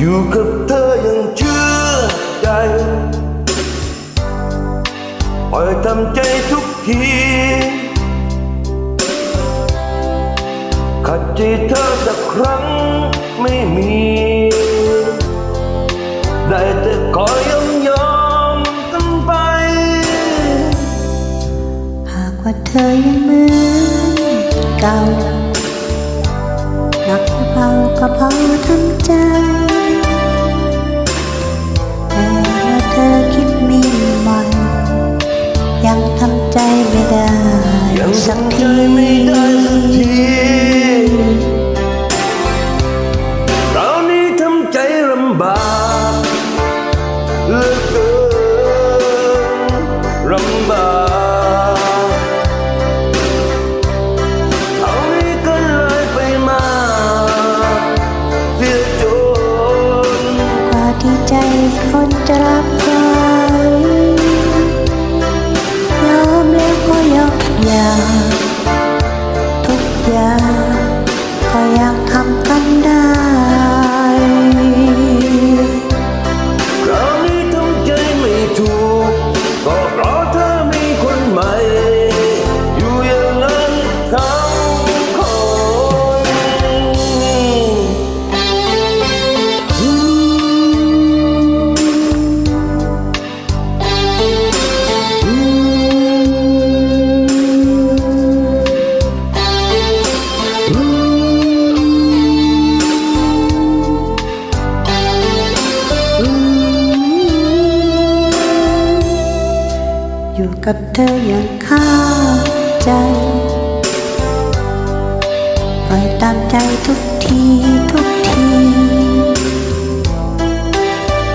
อยู่กับเธอยังเชื่อใจปล่อยทำใจทุกทีขัดใจเธอสักครั้งไม่มี ได้แต่คอยยอมยอมกันไป หากว่าเธอยังเหมือนเก่า หนักเบาก็พอทำใจ แต่ว่าเธอคิดมีใหม่ยังทำใจไม่ได้ยังสักทีไม่ได้สักทีเรานี้ทำใจลำบากเหลือเกินลำบาก กับเธออย่างเข้าใจปล่อยตามใจทุกทีทุกที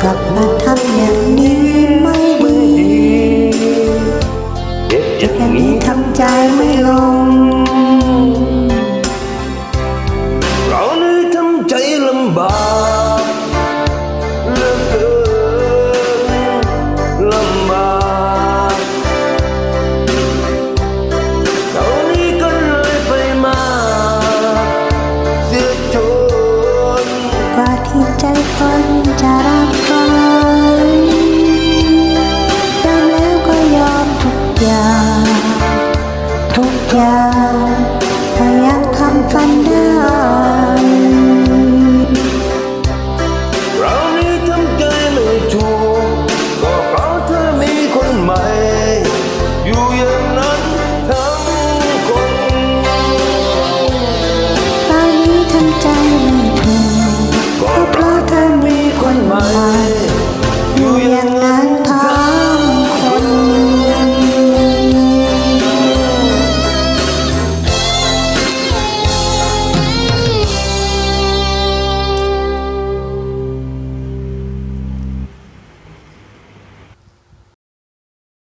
กลับมาทำอย่างนี้ไม่ดีเจ็บอย่างนี้ทำใจไม่ลง เรานี้ทำใจลำบาก ไหมอยู่ยังไง